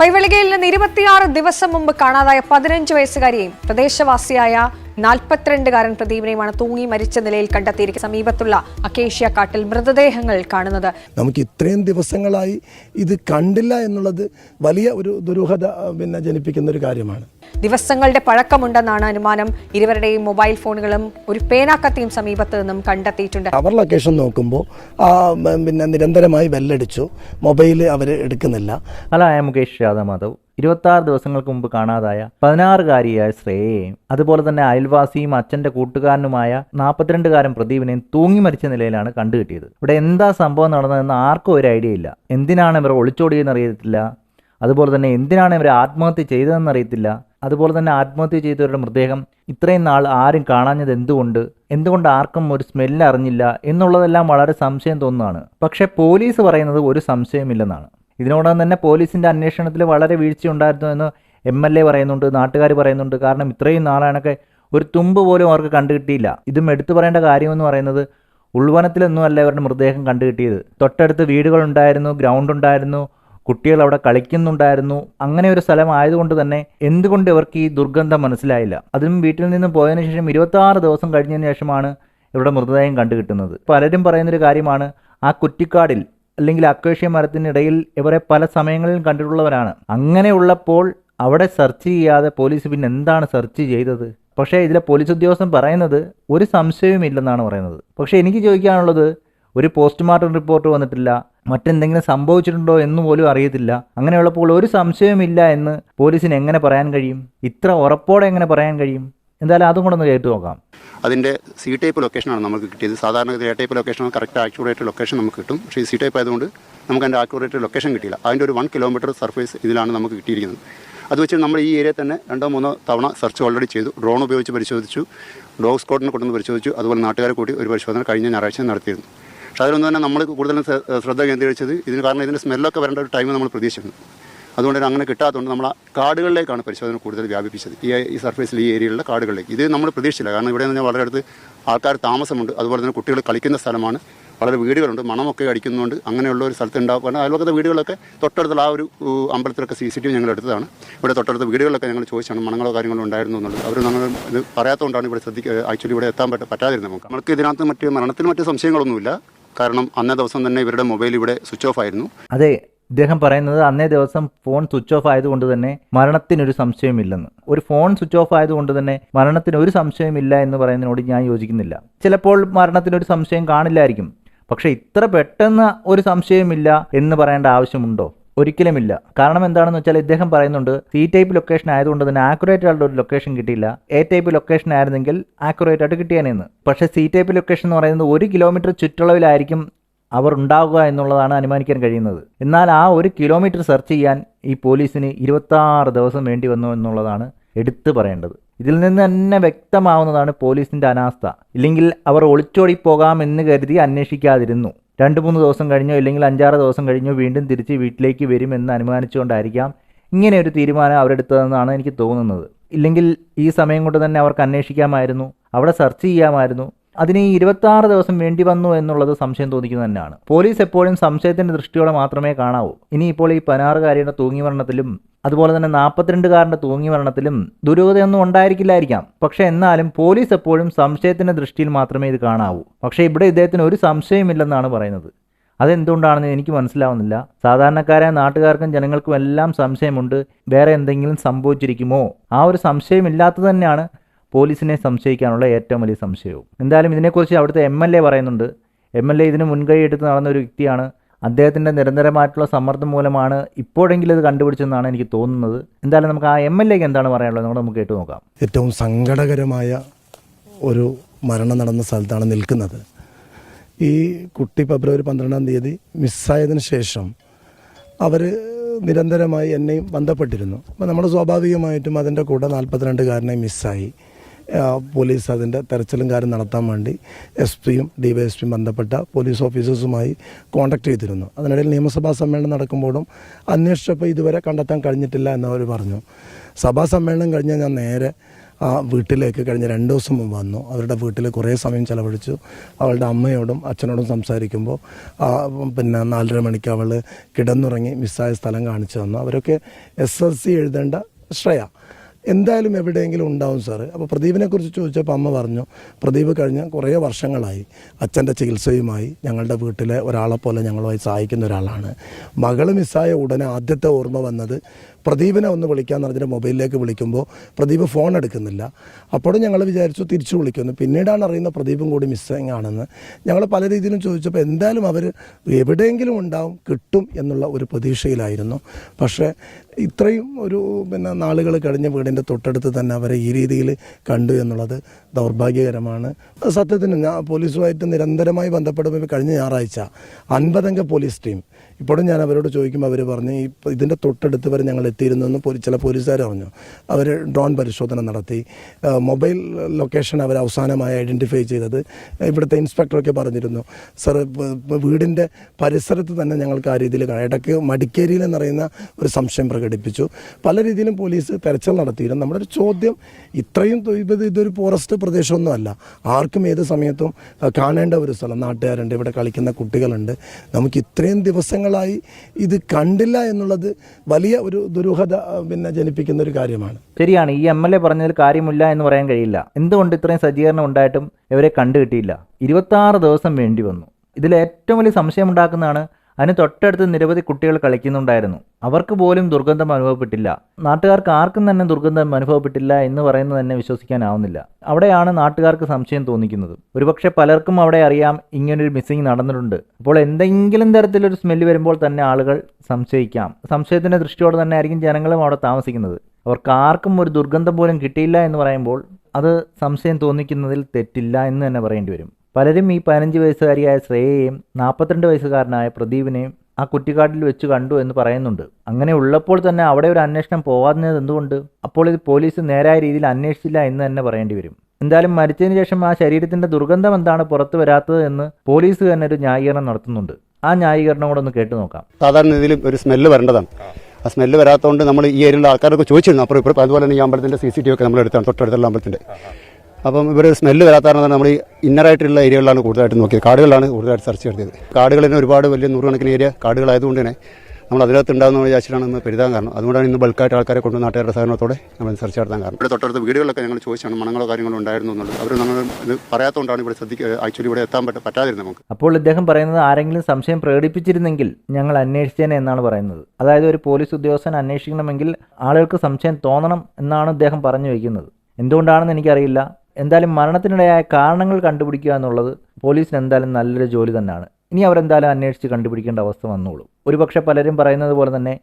പൈവളികയിൽ നിന്ന് ഇരുപത്തിയാറ് ദിവസം മുമ്പ് കാണാതായ പതിനഞ്ച് വയസ്സുകാരിയെയും പ്രദേശവാസിയായ നാൽപ്പത്തിരണ്ടുകാരൻ പ്രദീപിനെയുമാണ് തൂങ്ങി മരിച്ച നിലയിൽ കണ്ടെത്തിയിരിക്കുന്നത് സമീപത്തുള്ള അക്കേഷ്യ കാട്ടിൽ മൃതദേഹങ്ങൾ കാണുന്നത്. നമുക്ക് ഇത്രയും ദിവസങ്ങളായി ഇത് കണ്ടില്ല എന്നുള്ളത് വലിയ ഒരു ദുരൂഹത പിന്നെ ജനിപ്പിക്കുന്ന ഒരു കാര്യമാണ്. ദിവസങ്ങളുടെ പഴക്കമുണ്ടെന്നാണ് അനുമാനം. ഇരുവരുടെയും മൊബൈൽ ഫോണുകളും ഒരു പേനാക്കത്തിയും സമീപത്ത് നിന്നും കണ്ടെത്തിയിട്ടുണ്ട്. അവർ ലൊക്കേഷൻ നോക്കുമ്പോൾ പിന്നെ നിരന്തരമായി വെല്ലടിച്ചു. മൊബൈൽ അവർ എടുക്കുന്നില്ല. അല്ല ഐ മുകേഷ് യാദവ് മാധവ്. ഇരുപത്താറ് ദിവസങ്ങൾക്ക് മുമ്പ് കാണാതായ പതിനാറുകാരിയായ ശ്രേയയെയും അതുപോലെ തന്നെ അയൽവാസിയും അച്ഛന്റെ കൂട്ടുകാരനുമായ നാൽപ്പത്തിരണ്ടുകാരൻ പ്രദീപിനെയും തൂങ്ങി മരിച്ച നിലയിലാണ് കണ്ടുകിട്ടിയത്. ഇവിടെ എന്താ സംഭവം നടന്നതെന്ന് ആർക്കും ഒരു ഐഡിയ ഇല്ല. എന്തിനാണ് ഇവർ ഒളിച്ചോടിയെന്ന് അറിയത്തില്ല അതുപോലെ തന്നെ എന്തിനാണ് ഇവർ ആത്മഹത്യ ചെയ്തതെന്ന് അറിയത്തില്ല അതുപോലെ തന്നെ ആത്മഹത്യ ചെയ്തവരുടെ മൃതദേഹം ഇത്രയും നാൾ ആരും കാണാഞ്ഞത് എന്തുകൊണ്ട്? എന്തുകൊണ്ട് ആർക്കും ഒരു സ്മെല്ല് അറിഞ്ഞില്ല? എന്നുള്ളതെല്ലാം വളരെ സംശയം തോന്നുന്നതാണ്. പക്ഷേ പോലീസ് പറയുന്നത് ഒരു സംശയമില്ലെന്നാണ്. ഇതിനോടകം തന്നെ പോലീസിന്റെ അന്വേഷണത്തിൽ വളരെ വീഴ്ചയുണ്ടായിരുന്നു എന്ന് എം എൽ എ പറയുന്നുണ്ട് നാട്ടുകാർ പറയുന്നുണ്ട്. കാരണം ഇത്രയും നാളാണൊക്കെ ഒരു തുമ്പ് പോലും അവർക്ക് കണ്ടുകിട്ടിയില്ല. ഇതും എടുത്തു പറയേണ്ട കാര്യമെന്ന് പറയുന്നത് ഉൾവനത്തിലൊന്നും അല്ല ഇവരുടെ മൃതദേഹം കണ്ടുകിട്ടിയത്. തൊട്ടടുത്ത് വീടുകളുണ്ടായിരുന്നു ഗ്രൗണ്ട് ഉണ്ടായിരുന്നു കുട്ടികൾ അവിടെ കളിക്കുന്നുണ്ടായിരുന്നു. അങ്ങനെ ഒരു സ്ഥലം ആയതുകൊണ്ട് തന്നെ എന്തുകൊണ്ട് ഇവർക്ക് ഈ ദുർഗന്ധം മനസ്സിലായില്ല? അതും വീട്ടിൽ നിന്നും പോയതിനു ശേഷം ഇരുപത്തി ആറ് ദിവസം കഴിഞ്ഞതിന് ശേഷമാണ് ഇവരുടെ മൃതദേഹം കണ്ടുകിട്ടുന്നത്. പലരും പറയുന്നൊരു കാര്യമാണ് ആ കുറ്റിക്കാടിൽ അല്ലെങ്കിൽ അക്വേഷ്യ മരത്തിനിടയിൽ ഇവരെ പല സമയങ്ങളിലും കണ്ടിട്ടുള്ളവരാണ്. അങ്ങനെയുള്ളപ്പോൾ അവിടെ സെർച്ച് ചെയ്യാതെ പോലീസ് പിന്നെ എന്താണ് സെർച്ച് ചെയ്തത്? പക്ഷേ ഇതിലെ പോലീസ് ഉദ്യോഗസ്ഥൻ പറയുന്നത് ഒരു സംശയവുമില്ലെന്നാണ് പറയുന്നത്. പക്ഷേ എനിക്ക് ചോദിക്കാനുള്ളത് ഒരു പോസ്റ്റ്മോർട്ടം റിപ്പോർട്ട് വന്നിട്ടില്ല മറ്റെന്തെങ്കിലും സംഭവിച്ചിട്ടുണ്ടോ എന്ന് പോലും അറിയത്തില്ല. അങ്ങനെയുള്ളപ്പോൾ ഒരു സംശയവുമില്ല എന്ന് പോലീസിന് എങ്ങനെ പറയാൻ കഴിയും? ഇത്ര ഉറപ്പോടെ എങ്ങനെ പറയാൻ കഴിയും? എന്തായാലും അതും കൂടെ ഒന്ന് കേട്ടു നോക്കാം. അതിന്റെ സി ടൈപ്പ് ലൊക്കേഷനാണ് നമുക്ക് കിട്ടിയത്. സാധാരണ A type location correct accurate location നമുക്ക് കിട്ടും. പക്ഷേ ഈ സി ടൈപ്പ് ആയതുകൊണ്ട് നമുക്ക് അതിന്റെ ആക്യൂറേറ്റ് ലൊക്കേഷൻ കിട്ടിയില്ല. അതിന്റെ ഒരു വൺ കിലോമീറ്റർ സർഫേസ് ഇതിലാണ് നമുക്ക് കിട്ടിയിരിക്കുന്നത്. അത് വെച്ച് നമ്മൾ ഈ ഏരിയ തന്നെ രണ്ടോ മൂന്നോ തവണ സെർച്ച് ഓൾറെഡി ചെയ്തു. ഡ്രോൺ ഉപയോഗിച്ച് പരിശോധിച്ചു. ഡോഗ് സ്ക്വാഡിനെ കൊണ്ടുവന്ന് പരിശോധിച്ചു. അതുപോലെ നാട്ടുകാരെ കൂടി ഒരു പരിശോധന കഴിഞ്ഞ ഞായറാഴ്ച നടത്തിയിരുന്നു. പക്ഷേ അതിലൊന്നും തന്നെ നമ്മൾ കൂടുതലും ശ്രദ്ധ കേന്ദ്രീകരിച്ചത് ഇതിന് കാരണം ഇതിന്റെ സ്മെല്ലൊക്കെ വരേണ്ട ഒരു ടൈം നമ്മൾ പ്രതീക്ഷിക്കുന്നു അതുകൊണ്ട് തന്നെ അങ്ങനെ കിട്ടാത്തതുകൊണ്ട് നമ്മൾ കാടുകളിലേക്കാണ് പരിശോധന കൂടുതൽ വ്യാപിപ്പിച്ചത്. ഈ ഈ സർഫേസിൽ ഈ ഏരിയയിലുള്ള കാടുകളിലേക്ക്. ഇത് നമ്മൾ പ്രതീക്ഷിച്ചില്ല. കാരണം ഇവിടെ നിന്ന് വളരെ അടുത്ത് ആൾക്കാർ താമസമുണ്ട്. അതുപോലെ തന്നെ കുട്ടികൾ കളിക്കുന്ന സ്ഥലമാണ്. വളരെ വീടുകളുണ്ട്. മണമൊക്കെ അടിക്കുന്നതുകൊണ്ട് അങ്ങനെയുള്ള ഒരു സ്ഥലത്ത് ഉണ്ടാകുക അയൽവക്കത്തെ വീടുകളൊക്കെ തൊട്ടടുത്തുള്ള ആ ഒരു അമ്പലത്തിലൊക്കെ സി സി ടി വി ഞങ്ങൾ എടുത്തതാണ്. ഇവിടെ തൊട്ടടുത്ത വീടുകളൊക്കെ ഞങ്ങൾ ചോദിച്ചാണ് മണങ്ങളോ കാര്യങ്ങളോ ഉണ്ടായിരുന്നു എന്നുള്ളത്. അവർ നമ്മൾ ഇത് പറയാത്തതുകൊണ്ടാണ് ഇവിടെ ശ്രദ്ധിക്കുക ആക്ച്വലി ഇവിടെ എത്താൻ പറ്റ പറ്റാതിരുന്നത് നമുക്ക്. നമുക്ക് ഇതിനകത്ത് മറ്റ് മരണത്തിന് മറ്റ് സംശയങ്ങളൊന്നുമില്ല. കാരണം അന്നേ ദിവസം തന്നെ ഇവരുടെ മൊബൈൽ ഇവിടെ സ്വിച്ച് ഓഫ് ആയിരുന്നു. അതെ ഇദ്ദേഹം പറയുന്നത് അന്നേ ദിവസം ഫോൺ സ്വിച്ച് ഓഫ് ആയതുകൊണ്ട് തന്നെ മരണത്തിനൊരു സംശയമില്ലെന്ന്. ഒരു ഫോൺ സ്വിച്ച് ഓഫ് ആയതുകൊണ്ട് തന്നെ മരണത്തിന് ഒരു സംശയമില്ല എന്ന് പറയുന്നതിനോട് ഞാൻ യോജിക്കുന്നില്ല. ചിലപ്പോൾ മരണത്തിനൊരു സംശയം കാണില്ലായിരിക്കും. പക്ഷെ ഇത്ര പെട്ടെന്ന് ഒരു സംശയമില്ല എന്ന് പറയേണ്ട ആവശ്യമുണ്ടോ? ഒരിക്കലുമില്ല. കാരണം എന്താണെന്ന് വെച്ചാൽ ഇദ്ദേഹം പറയുന്നുണ്ട് സി ടൈപ്പ് ലൊക്കേഷൻ ആയതുകൊണ്ട് തന്നെ ആക്യുറേറ്റ് ആയിട്ടുള്ള ഒരു ലൊക്കേഷൻ കിട്ടിയില്ല. എ ടൈപ്പ് ലൊക്കേഷൻ ആയിരുന്നെങ്കിൽ ആക്യുറേറ്റ് ആയിട്ട് കിട്ടിയാനെന്ന്. പക്ഷേ സി ടൈപ്പ് ലൊക്കേഷൻ എന്ന് പറയുന്നത് ഒരു കിലോമീറ്റർ ചുറ്റളവിലായിരിക്കും അവർ ഉണ്ടാവുക എന്നുള്ളതാണ് അനുമാനിക്കാൻ കഴിയുന്നത്. എന്നാൽ ആ ഒരു കിലോമീറ്റർ സെർച്ച് ചെയ്യാൻ ഈ പോലീസിന് ഇരുപത്താറ് ദിവസം വേണ്ടി വന്നു എന്നുള്ളതാണ് എടുത്തു പറയേണ്ടത്. ഇതിൽ നിന്ന് തന്നെ വ്യക്തമാവുന്നതാണ് പോലീസിന്റെ അനാസ്ഥ. ഇല്ലെങ്കിൽ അവർ ഒളിച്ചോടി പോകാമെന്ന് കരുതി അന്വേഷിക്കാതിരുന്നു. രണ്ട് മൂന്ന് ദിവസം കഴിഞ്ഞോ ഇല്ലെങ്കിൽ അഞ്ചാറ് ദിവസം കഴിഞ്ഞോ വീണ്ടും തിരിച്ച് വീട്ടിലേക്ക് വരുമെന്ന് അനുമാനിച്ചുകൊണ്ടായിരിക്കാം ഇങ്ങനെ ഒരു തീരുമാനം അവരെടുത്തതെന്നാണ് എനിക്ക് തോന്നുന്നത്. ഇല്ലെങ്കിൽ ഈ സമയം കൊണ്ട് തന്നെ അവർക്ക് അന്വേഷിക്കാമായിരുന്നു. അവിടെ സെർച്ച് ചെയ്യാമായിരുന്നു. അതിന് ഈ ഇരുപത്താറ് ദിവസം വേണ്ടി വന്നു എന്നുള്ളത് സംശയം തോന്നിക്കുന്നത് തന്നെയാണ്. പോലീസ് എപ്പോഴും സംശയത്തിന്റെ ദൃഷ്ടിയോടെ മാത്രമേ കാണാവൂ. ഇപ്പോൾ ഈ പതിനാറുകാരിയുടെ തൂങ്ങി മരണത്തിലും അതുപോലെ തന്നെ നാൽപ്പത്തിരണ്ടുകാരന്റെ തൂങ്ങിമരണത്തിലും ദുരൂഹതയൊന്നും ഉണ്ടായിരിക്കില്ലായിരിക്കാം. പക്ഷേ എന്നാലും പോലീസ് എപ്പോഴും സംശയത്തിന്റെ ദൃഷ്ടിയിൽ മാത്രമേ ഇത് കാണാവൂ. പക്ഷേ ഇവിടെ ഇദ്ദേഹത്തിന് ഒരു സംശയമില്ലെന്നാണ് പറയുന്നത്. അതെന്തുകൊണ്ടാണെന്ന് എനിക്ക് മനസ്സിലാവുന്നില്ല. സാധാരണക്കാരായ നാട്ടുകാർക്കും ജനങ്ങൾക്കും എല്ലാം സംശയമുണ്ട്. വേറെ എന്തെങ്കിലും സംഭവിച്ചിരിക്കുമോ? ആ ഒരു സംശയമില്ലാത്തത് തന്നെയാണ് പോലീസിനെ സംശയിക്കാനുള്ള ഏറ്റവും വലിയ സംശയവും. എന്തായാലും ഇതിനെക്കുറിച്ച് അവിടുത്തെ എം എൽ എ പറയുന്നുണ്ട്. എം എൽ എ ഇതിന് മുൻകൈ എടുത്ത് നടന്ന ഒരു വ്യക്തിയാണ്. അദ്ദേഹത്തിന്റെ നിരന്തരമായിട്ടുള്ള സമ്മർദ്ദം മൂലമാണ് ഇപ്പോഴെങ്കിലും ഇത് കണ്ടുപിടിച്ചെന്നാണ് എനിക്ക് തോന്നുന്നത്. എന്തായാലും നമുക്ക് ആ എം എൽ എക്ക് എന്താണ് പറയാനുള്ളത് നമ്മൾ നമുക്ക് കേട്ടു നോക്കാം. ഏറ്റവും സങ്കടകരമായ ഒരു മരണം നടന്ന സ്ഥലത്താണ് നിൽക്കുന്നത്. ഈ കുട്ടി ഫെബ്രുവരി പന്ത്രണ്ടാം തീയതി മിസ്സായതിനു ശേഷം അവർ നിരന്തരമായി എന്നെയും ബന്ധപ്പെട്ടിരുന്നു. അപ്പോൾ നമ്മൾ സ്വാഭാവികമായിട്ടും അതിന്റെ കൂടെ നാൽപ്പത്തിരണ്ടുകാരനെ മിസ്സായി. പോലീസ് അതിന്റെ തെരച്ചിലും കാര്യം നടത്താൻ വേണ്ടി എസ് പിയും ഡി വൈ എസ് പിയും ബന്ധപ്പെട്ട പോലീസ് ഓഫീസേഴ്സുമായി കോൺടാക്ട് ചെയ്തിരുന്നു. അതിനിടയിൽ നിയമസഭാ സമ്മേളനം നടക്കുമ്പോഴും അന്വേഷിച്ചപ്പോൾ ഇതുവരെ കണ്ടെത്താൻ കഴിഞ്ഞിട്ടില്ല എന്നവർ പറഞ്ഞു. സഭാ സമ്മേളനം കഴിഞ്ഞാൽ ഞാൻ നേരെ ആ വീട്ടിലേക്ക് കഴിഞ്ഞ രണ്ട് ദിവസം മുമ്പ് വന്നു. അവരുടെ വീട്ടിൽ കുറേ സമയം ചിലവഴിച്ചു. അവളുടെ അമ്മയോടും അച്ഛനോടും സംസാരിക്കുമ്പോൾ പിന്നെ നാലര മണിക്ക് അവൾ കിടന്നുറങ്ങി മിസ്സായ സ്ഥലം കാണിച്ചു തന്നു. അവരൊക്കെ എസ് എൽ സി എഴുതേണ്ട ശ്രേയ. എന്തായാലും എവിടെയെങ്കിലും ഉണ്ടാവും സാറ് അപ്പോൾ പ്രദീപിനെ കുറിച്ച് ചോദിച്ചപ്പോൾ അമ്മ പറഞ്ഞു പ്രദീപ് കഴിഞ്ഞ കുറേ വർഷങ്ങളായി അച്ഛന്റെ ചികിത്സയുമായി ഞങ്ങളുടെ വീട്ടിലെ ഒരാളെ പോലെ ഞങ്ങളുമായി സഹായിക്കുന്ന ഒരാളാണ്. മകൾ മിസ്സായ ഉടനെ ആദ്യത്തെ ഓർമ്മ വന്നത് പ്രദീപിനെ ഒന്ന് വിളിക്കാൻ പറഞ്ഞിട്ട് മൊബൈലിലേക്ക് വിളിക്കുമ്പോൾ പ്രദീപ് ഫോൺ എടുക്കുന്നില്ല. അപ്പോഴും ഞങ്ങൾ വിചാരിച്ചു തിരിച്ചു വിളിക്കുന്നു പിന്നീടാണ് അറിയുന്ന പ്രദീപും കൂടി മിസ്സിങ് ആണെന്ന്. ഞങ്ങൾ പല രീതിയിലും ചോദിച്ചപ്പോൾ എന്തായാലും അവർ എവിടെയെങ്കിലും ഉണ്ടാവും കിട്ടും എന്നുള്ള ഒരു പ്രതീക്ഷയിലായിരുന്നു. പക്ഷേ ഇത്രയും ഒരു പിന്നെ നാളുകൾ കഴിഞ്ഞ വീടിന്റെ തൊട്ടടുത്ത് തന്നെ അവരെ ഈ രീതിയിൽ കണ്ടു എന്നുള്ളത് ദൗർഭാഗ്യകരമാണ്. സത്യത്തിന് ഞാൻ പോലീസുമായിട്ട് നിരന്തരമായി ബന്ധപ്പെടുമ്പോൾ കഴിഞ്ഞ ഞായറാഴ്ച അൻപതംഗ പോലീസ് ടീം ഇപ്പോഴും ഞാൻ അവരോട് ചോദിക്കുമ്പോൾ അവർ പറഞ്ഞു ഈ ഇതിന്റെ തൊട്ടടുത്ത് വരെ ഞങ്ങൾ എത്തിയിരുന്നു എന്ന് ചില പോലീസുകാർ പറഞ്ഞു അവർ ഡ്രോൺ പരിശോധന നടത്തി. മൊബൈൽ ലൊക്കേഷൻ അവർ അവസാനമായി ഐഡന്റിഫൈ ചെയ്തത് ഇവിടുത്തെ ഇൻസ്പെക്ടറൊക്കെ പറഞ്ഞിരുന്നു. സർ വീടിന്റെ പരിസരത്ത് തന്നെ ഞങ്ങൾക്ക് ആ രീതിയിൽ ഇടയ്ക്ക് മടിക്കേരിയിൽ എന്നറിയുന്ന ഒരു സംശയം പ്രകടിപ്പിച്ചു. പല രീതിയിലും പോലീസ് തെരച്ചിൽ നടത്തിയിരുന്നു. നമ്മുടെ ഒരു ചോദ്യം ഇത്രയും ഇത് ഇതൊരു ഫോറസ്റ്റ് പ്രദേശമൊന്നുമല്ല ആർക്കും ഏത് സമയത്തും കാണേണ്ട ഒരു സ്ഥലം. നാട്ടുകാരുണ്ട് ഇവിടെ കളിക്കുന്ന കുട്ടികളുണ്ട്. നമുക്ക് ഇത്രയും ദിവസങ്ങളായി ഇത് കണ്ടില്ല എന്നുള്ളത് വലിയ ഒരു ദുരൂഹത പിന്നെ ജനിപ്പിക്കുന്ന ഒരു കാര്യമാണ്. ശരിയാണ് ഈ എം എൽ എ പറഞ്ഞതിൽ കാര്യമില്ല എന്ന് പറയാൻ കഴിയില്ല. എന്തുകൊണ്ട് ഇത്രയും സജ്ജീകരണം ഉണ്ടായിട്ടും ഇവരെ കണ്ടുകിട്ടിയില്ല? ഇരുപത്തി ദിവസം വേണ്ടി വന്നു. ഇതിൽ ഏറ്റവും വലിയ സംശയമുണ്ടാക്കുന്നതാണ് അതിന് തൊട്ടടുത്ത് നിരവധി കുട്ടികൾ കളിക്കുന്നുണ്ടായിരുന്നു. അവർക്ക് പോലും ദുർഗന്ധം അനുഭവപ്പെട്ടില്ല. നാട്ടുകാർക്ക് ആർക്കും തന്നെ ദുർഗന്ധം അനുഭവപ്പെട്ടില്ല എന്ന് പറയുന്നത് തന്നെ വിശ്വസിക്കാനാവുന്നില്ല. അവിടെയാണ് നാട്ടുകാർക്ക് സംശയം തോന്നിക്കുന്നത്. ഒരുപക്ഷെ പലർക്കും അവിടെ അറിയാം ഇങ്ങനൊരു മിസ്സിങ് നടന്നിട്ടുണ്ട്. അപ്പോൾ എന്തെങ്കിലും തരത്തിലൊരു സ്മെല്ല് വരുമ്പോൾ തന്നെ ആളുകൾ സംശയിക്കാം. സംശയത്തിന്റെ ദൃഷ്ടിയോടെ തന്നെ ആയിരിക്കും ജനങ്ങളും അവിടെ താമസിക്കുന്നത്. അവർക്ക് ആർക്കും ഒരു ദുർഗന്ധം പോലും കിട്ടിയില്ല എന്ന് പറയുമ്പോൾ അത് സംശയം തോന്നിക്കുന്നതിൽ തെറ്റില്ല എന്ന് തന്നെ പറയേണ്ടി വരും. പലരും ഈ പതിനഞ്ച് വയസ്സുകാരിയായ ശ്രേയയെയും നാൽപ്പത്തിരണ്ട് വയസ്സുകാരനായ പ്രദീപിനെയും ആ കുറ്റിക്കാട്ടിൽ വെച്ച് കണ്ടു എന്ന് പറയുന്നുണ്ട്. അങ്ങനെ ഉള്ളപ്പോൾ തന്നെ അവിടെ ഒരു അന്വേഷണം പോകാഞ്ഞത് എന്തുകൊണ്ട്? അപ്പോൾ ഇത് പോലീസ് നേരായ രീതിയിൽ അന്വേഷിച്ചില്ല എന്ന് തന്നെ പറയേണ്ടി വരും. എന്തായാലും മരിച്ചതിന് ശേഷം ആ ശരീരത്തിന്റെ ദുർഗന്ധം എന്താണ് പുറത്തു വരാത്തത് എന്ന് പോലീസ് തന്നെ ഒരു ന്യായീകരണം നടത്തുന്നുണ്ട്. ആ ന്യായീകരണം കൂടെ ഒന്ന് കേട്ടു നോക്കാം. സാധാരണ ഇതിലും ഒരു സ്മെല്ല് വരേണ്ടതാണ്. ആ. സ്മെല്ല് വരാത്തതുകൊണ്ട് നമ്മൾ ഈ ഏരിയയിലുള്ള ആൾക്കാരൊക്കെ ചോദിച്ചിരുന്നു. അപ്പോൾ ഇപ്പോൾ അതുപോലെ തന്നെ ഈ അമ്പലത്തിന്റെ സി സി ടി വി ഒക്കെ നമ്മൾ എടുത്താണ് തൊട്ടടുത്തുള്ള അമ്പലത്തിന്റെ. അപ്പം ഇവർ സ്മെല്ല് വരാത്ത കാരണം നമ്മൾ ഈ ഇന്നറായിട്ടുള്ള ഏരിയകളിലാണ് കൂടുതലായിട്ട് നോക്കിയത്. കാടുകളാണ് കൂടുതലായിട്ട് സെർച്ച് നടത്തിയത് കാടുകളിൽ തന്നെ ഒരുപാട് വലിയ നൂറുകണക്കിന് ഏരിയ കാടുകളായതുകൊണ്ട് തന്നെ നമ്മൾ അതിനകത്ത് ഉണ്ടാകുന്ന വിചാരിച്ചിട്ടാണ് നമ്മൾ പെരുതാൻ കാരണം. അതുകൊണ്ടാണ് ഇന്ന് ബൾക്കായിട്ട് ആൾക്കാരെ കൊണ്ട് നാട്ടുകാരുടെ സഹകരണത്തോടെ നമ്മൾ സെർച്ച് നടത്താൻ കാരണം. ഇവിടെ തൊട്ടടുത്ത് വീടുകളിലൊക്കെ ഞങ്ങൾ ചോദിച്ചാണ് മണങ്ങളോ കാര്യങ്ങളോ ഉണ്ടായിരുന്നു എന്നുള്ളത്. അവർ നമ്മൾ ഇത് പറയാത്തതുകൊണ്ടാണ് ഇവിടെ ശ്രദ്ധിക്കുക ആക്ച്വലി ഇവിടെ എത്താൻ പറ്റ പറ്റാതിരുന്നത് നമുക്ക്. അപ്പോൾ ഇദ്ദേഹം പറയുന്നത് ആരെങ്കിലും സംശയം പ്രകടിപ്പിച്ചിരുന്നെങ്കിൽ ഞങ്ങൾ അന്വേഷിച്ചേനെ എന്നാണ് പറയുന്നത്. അതായത് ഒരു പോലീസ് ഉദ്യോഗസ്ഥൻ അന്വേഷിക്കണമെങ്കിൽ ആളുകൾക്ക് സംശയം തോന്നണം എന്നാണ് ഇദ്ദേഹം പറഞ്ഞു വയ്ക്കുന്നത്. എന്തുകൊണ്ടാണെന്ന് എനിക്കറിയില്ല. എന്തായാലും മരണത്തിനിടയായ കാരണങ്ങൾ കണ്ടുപിടിക്കുക എന്നുള്ളത് പോലീസിന് എന്തായാലും നല്ലൊരു ജോലി തന്നെയാണ്. ഇനി അവരെന്തായാലും അന്വേഷിച്ച് കണ്ടുപിടിക്കേണ്ട അവസ്ഥ വന്നോളൂ. ഒരുപക്ഷെ പലരും പറയുന്നത് പോലെ തന്നെ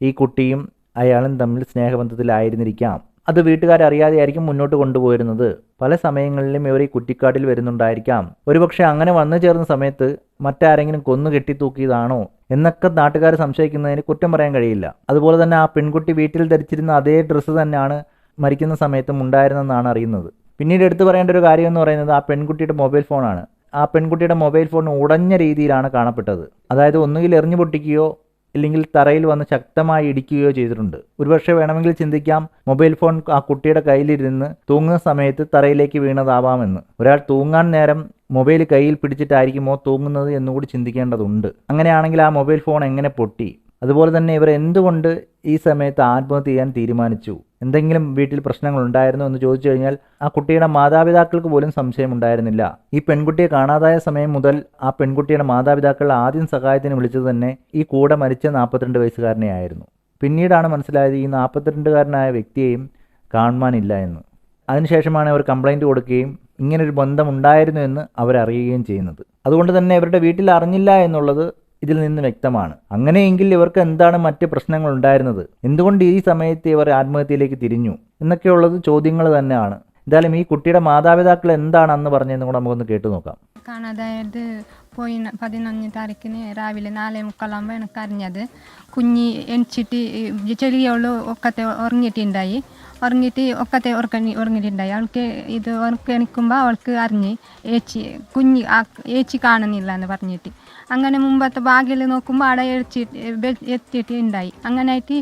ഈ കുട്ടിയും അയാളും തമ്മിൽ സ്നേഹബന്ധത്തിലായിരുന്നിരിക്കാം. അത് വീട്ടുകാരറിയാതെയായിരിക്കും മുന്നോട്ട് കൊണ്ടുപോയിരുന്നത്. പല സമയങ്ങളിലും ഇവർ ഈ കുറ്റിക്കാട്ടിൽ വരുന്നുണ്ടായിരിക്കാം. ഒരുപക്ഷെ അങ്ങനെ വന്നു ചേർന്ന സമയത്ത് മറ്റാരെങ്കിലും കൊന്നു കെട്ടിത്തൂക്കിയതാണോ എന്നൊക്കെ നാട്ടുകാർ സംശയിക്കുന്നതിന് കുറ്റം പറയാൻ കഴിയില്ല. അതുപോലെ തന്നെ ആ പെൺകുട്ടി വീട്ടിൽ ധരിച്ചിരുന്ന അതേ ഡ്രസ്സ് തന്നെയാണ് മരിക്കുന്ന സമയത്തും ഉണ്ടായിരുന്നെന്നാണ് അറിയുന്നത്. പിന്നീട് എടുത്തു പറയേണ്ട ഒരു കാര്യം എന്ന് പറയുന്നത് ആ പെൺകുട്ടിയുടെ മൊബൈൽ ഫോണാണ്. ആ പെൺകുട്ടിയുടെ മൊബൈൽ ഫോൺ ഉടഞ്ഞ രീതിയിലാണ് കാണപ്പെട്ടത്. അതായത് ഒന്നുകിൽ എറിഞ്ഞു പൊട്ടിക്കുകയോ ഇല്ലെങ്കിൽ തറയിൽ വന്ന് ശക്തമായി ഇടിക്കുകയോ ചെയ്തിട്ടുണ്ട്. ഒരുപക്ഷെ വേണമെങ്കിൽ ചിന്തിക്കാം മൊബൈൽ ഫോൺ ആ കുട്ടിയുടെ കയ്യിലിരുന്ന് തൂങ്ങുന്ന സമയത്ത് തറയിലേക്ക് വീണതാവാമെന്ന്. ഒരാൾ തൂങ്ങാൻ നേരം മൊബൈൽ കയ്യിൽ പിടിച്ചിട്ടായിരിക്കുമോ തൂങ്ങുന്നത് എന്നുകൂടി ചിന്തിക്കേണ്ടതുണ്ട്. അങ്ങനെയാണെങ്കിൽ ആ മൊബൈൽ ഫോൺ എങ്ങനെ പൊട്ടി? അതുപോലെ തന്നെ ഇവർ എന്തുകൊണ്ട് ഈ സമയത്ത് ആത്മഹത്യ ചെയ്യാൻ തീരുമാനിച്ചു? എന്തെങ്കിലും വീട്ടിൽ പ്രശ്നങ്ങൾ ഉണ്ടായിരുന്നു എന്ന് ചോദിച്ചു കഴിഞ്ഞാൽ ആ കുട്ടിയുടെ മാതാപിതാക്കൾക്ക് പോലും സംശയം ഉണ്ടായിരുന്നില്ല. ഈ പെൺകുട്ടിയെ കാണാതായ സമയം മുതൽ ആ പെൺകുട്ടിയുടെ മാതാപിതാക്കൾ ആദ്യം സഹായത്തിന് വിളിച്ചത് തന്നെ ഈ കൂടെ മരിച്ച നാൽപ്പത്തിരണ്ട് വയസ്സുകാരനെയായിരുന്നു. പിന്നീടാണ് മനസ്സിലായത് ഈ നാൽപ്പത്തിരണ്ടുകാരനായ വ്യക്തിയെയും കാണുവാനില്ല എന്ന്. അതിനുശേഷമാണ് അവർ കംപ്ലൈന്റ് കൊടുക്കുകയും ഇങ്ങനൊരു ബന്ധം ഉണ്ടായിരുന്നു എന്ന് അവരറിയുകയും ചെയ്യുന്നത്. അതുകൊണ്ട് തന്നെ ഇവരുടെ വീട്ടിൽ അറിഞ്ഞില്ല എന്നുള്ളത് ഇതിൽ നിന്ന് വ്യക്തമാണ്. അങ്ങനെയെങ്കിൽ ഇവർക്ക് എന്താണ് മറ്റ് പ്രശ്നങ്ങൾ ഉണ്ടായിരുന്നത്? എന്തുകൊണ്ട് ഈ സമയത്ത് ഇവർ ആത്മഹത്യയിലേക്ക് തിരിഞ്ഞു? എന്നൊക്കെയുള്ളത് ചോദ്യങ്ങൾ തന്നെയാണ്. എന്തായാലും ഈ കുട്ടിയുടെ മാതാപിതാക്കൾ എന്താണ് അന്ന് പറഞ്ഞതെന്ന് കൂടെ നമുക്കൊന്ന് കേട്ടു നോക്കാം. കാണാതായത് പോയി പതിനൊന്ന് താരീഖിന് രാവിലെ നാലേ മുക്കാലാകുമ്പോൾ എനിക്ക് അറിഞ്ഞത് കുഞ്ഞി എണിച്ചിട്ട് ചെറിയവൾ ഒക്കത്തെ ഉറങ്ങിയിട്ടുണ്ടായി. ഉറങ്ങിയിട്ട് ഒക്കത്തെ ഉറങ്ങി ഉറങ്ങിയിട്ടുണ്ടായി. അവൾക്ക് ഇത് ഉറക്ക എണിക്കുമ്പോൾ അവൾക്ക് അറിഞ്ഞ് ഏച്ചി കുഞ്ഞി ഏച്ചി കാണുന്നില്ല എന്ന് പറഞ്ഞിട്ട്. അങ്ങനെ മുമ്പത്തെ ബാഗിൽ നോക്കുമ്പോൾ ആടെ എത്തിയിട്ട് എത്തിയിട്ട് ഉണ്ടായി അങ്ങനെ ആയിട്ട്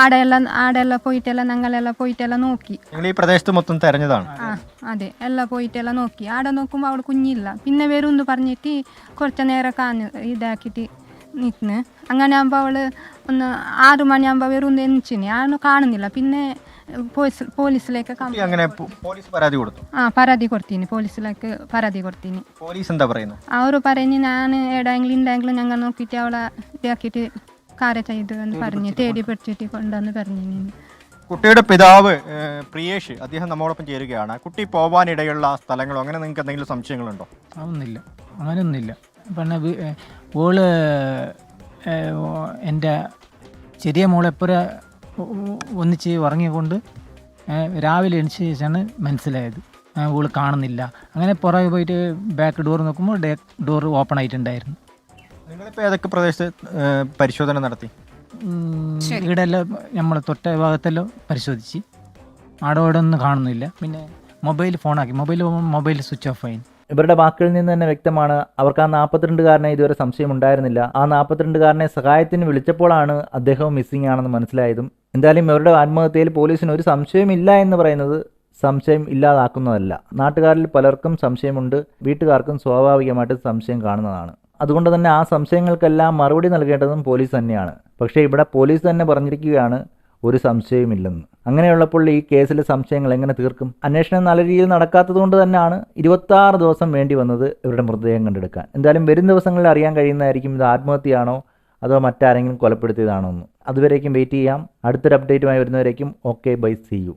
ആടെയെല്ലാം ആടെയെല്ലാം പോയിട്ടെല്ലാം ഞങ്ങളെല്ലാം പോയിട്ടെല്ലാം നോക്കി. ഈ പ്രദേശത്ത് മൊത്തം തെരഞ്ഞതാണ്. ആ അതെ എല്ലാം പോയിട്ടെല്ലാം നോക്കി. ആടെ നോക്കുമ്പോൾ അവിടെ കുഞ്ഞില്ല. പിന്നെ വരുമെന്ന് പറഞ്ഞിട്ട് കുറച്ച് നേരം കാഞ്ഞ് ഇതാക്കിയിട്ട് നിൽക്കുന്നു അങ്ങനെ ആകുമ്പോൾ അവൾ ഒന്ന് ആറ് മണിയാകുമ്പോൾ വരുമെന്ന് എണിച്ചിന്. ആരും കാണുന്നില്ല. പിന്നെ പോലീസ് പോലീസിലേക്ക് കം- അങ്ങനെ പോ- പോലീസ് പരാതി കൊടുത്തു? ആ പരാതി കൊടുത്തിന് പോലീസിലേക്ക് പരാതി കൊടുത്തിന്. പോലീസ് എന്താ പറയുന്നത് അവർ പറഞ്ഞ് ഞാൻ എവിടെയെങ്കിലും ഉണ്ടെങ്കിലും ഞങ്ങൾ നോക്കിയിട്ട് അവളെ ഇതാക്കിയിട്ട് കാര്യം ചെയ്തു എന്ന് പറഞ്ഞ് തേടി പിടിച്ചിട്ട് കൊണ്ടുവന്ന് പറഞ്ഞു കുട്ടിയുടെ പിതാവ് ഏഹ്, പ്രിയേഷ് അദ്ദേഹം നമ്മോടൊപ്പം ചേരുകയാണ്. കുട്ടി പോവാനിടയുള്ള സ്ഥലങ്ങളോ അങ്ങനെ നിങ്ങൾക്ക് എന്തെങ്കിലും സംശയങ്ങളുണ്ടോ? അതൊന്നുമില്ല. അങ്ങനെയൊന്നുമില്ല. പിന്നെ ഓൾ ഏ, ഓ- എന്റെ ചെറിയ മോളെപ്പോഴും ഒന്നിച്ച് ഉറങ്ങിക്കൊണ്ട് രാവിലെ എണിച്ച ശേഷമാണ് മനസ്സിലായത്. ഓൾ കാണുന്നില്ല. അങ്ങനെ പുറകെ പോയിട്ട് ബാക്ക് ഡോർ നോക്കുമ്പോൾ ഡോർ ഓപ്പൺ ആയിട്ടുണ്ടായിരുന്നു. നിങ്ങളിപ്പോൾ ഏതൊക്കെ പ്രദേശത്ത് പരിശോധന നടത്തി? ഇവിടെ എല്ലാം നമ്മളെ തൊട്ട ഭാഗത്തെല്ലാം പരിശോധിച്ച്. അവിടെ ഇവിടെ ഒന്നും കാണുന്നില്ല. പിന്നെ മൊബൈൽ ഫോണാക്കി മൊബൈൽ മൊബൈൽ സ്വിച്ച് ഓഫ് ആയി. ഇവരുടെ വാക്കിൽ നിന്ന് തന്നെ വ്യക്തമാണ് അവർക്ക് ആ നാൽപ്പത്തിരണ്ടുകാരനെ ഇതുവരെ സംശയം ഉണ്ടായിരുന്നില്ല ആ നാൽപ്പത്തിരണ്ടുകാരനെ സഹായത്തിന് വിളിച്ചപ്പോഴാണ് അദ്ദേഹം മിസ്സിംഗ് ആണെന്ന് മനസ്സിലായതും. എന്തായാലും ഇവരുടെ ആത്മഹത്യയിൽ പോലീസിന് ഒരു സംശയമില്ല എന്ന് പറയുന്നത് സംശയം ഇല്ലാതാക്കുന്നതല്ല. നാട്ടുകാരിൽ പലർക്കും സംശയമുണ്ട്. വീട്ടുകാർക്കും സ്വാഭാവികമായിട്ട് സംശയം കാണുന്നതാണ്. അതുകൊണ്ട് തന്നെ ആ സംശയങ്ങൾക്കെല്ലാം മറുപടി നൽകേണ്ടതും പോലീസ് തന്നെയാണ്. പക്ഷേ ഇവിടെ പോലീസ് തന്നെ പറഞ്ഞിരിക്കുകയാണ് ഒരു സംശയമില്ലെന്ന് അങ്ങനെയുള്ളപ്പോൾ ഈ കേസിലെ സംശയങ്ങൾ എങ്ങനെ തീർക്കും? അന്വേഷണം നല്ല രീതിയിൽ നടക്കാത്തതുകൊണ്ട് തന്നെയാണ് ഇരുപത്താറ് ദിവസം വേണ്ടി വന്നത് ഇവരുടെ മൃതദേഹം കണ്ടെടുക്കാൻ. എന്തായാലും വരും ദിവസങ്ങളിൽ അറിയാൻ കഴിയുന്നതായിരിക്കും ഇത് ആത്മഹത്യയാണോ അതോ മറ്റാരെങ്കിലും കൊലപ്പെടുത്തിയതാണോ എന്ന് അതുവരേക്കും വെയിറ്റ് ചെയ്യാം. അടുത്തൊരു അപ്ഡേറ്റുമായി വരുന്നവരേക്കും ഓക്കെ ബൈ സി യു